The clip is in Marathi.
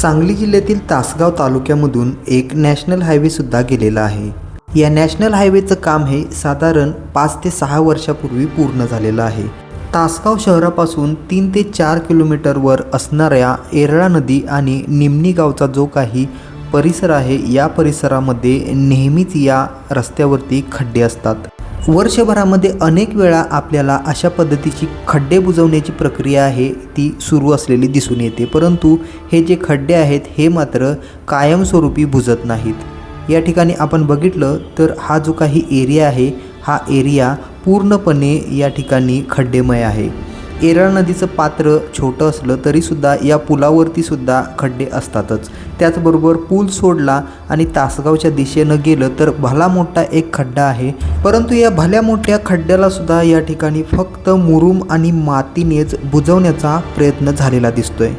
सांगली जिल्ह्यातील तासगाव तालुक्यामधून एक नॅशनल हायवेसुद्धा गेलेला आहे. या नॅशनल हायवेचं काम हे साधारण पाच ते सहा वर्षापूर्वी पूर्ण झालेलं आहे. तासगाव शहरापासून तीन ते चार किलोमीटरवर असणाऱ्या एरळा नदी आणि निमणी गावचा जो काही परिसर आहे या परिसरामध्ये नेहमीच या रस्त्यावरती खड्डे असतात. वर्षभरामध्ये अनेक वेळा आपल्याला अशा पद्धतीची खड्डे बुजवण्याची प्रक्रिया आहे ती सुरू असलेली दिसून येते. परंतु हे जे खड्डे आहेत हे मात्र कायमस्वरूपी बुजत नाहीत. या ठिकाणी आपण बघितलं तर हा जो काही एरिया आहे हा एरिया पूर्णपणे या ठिकाणी खड्डेमय आहे. एरळ नदीचं पात्र छोटं असलं तरीसुद्धा या पुलावरती सुद्धा खड्डे असतातच. त्याचबरोबर पूल सोडला आणि तासगावच्या दिशेनं गेलं तर भला मोठा एक खड्डा आहे. परंतु या भल्या मोठ्या खड्ड्याला सुद्धा या ठिकाणी फक्त मुरुम आणि मातीनेच बुजवण्याचा प्रयत्न झालेला दिसतोय.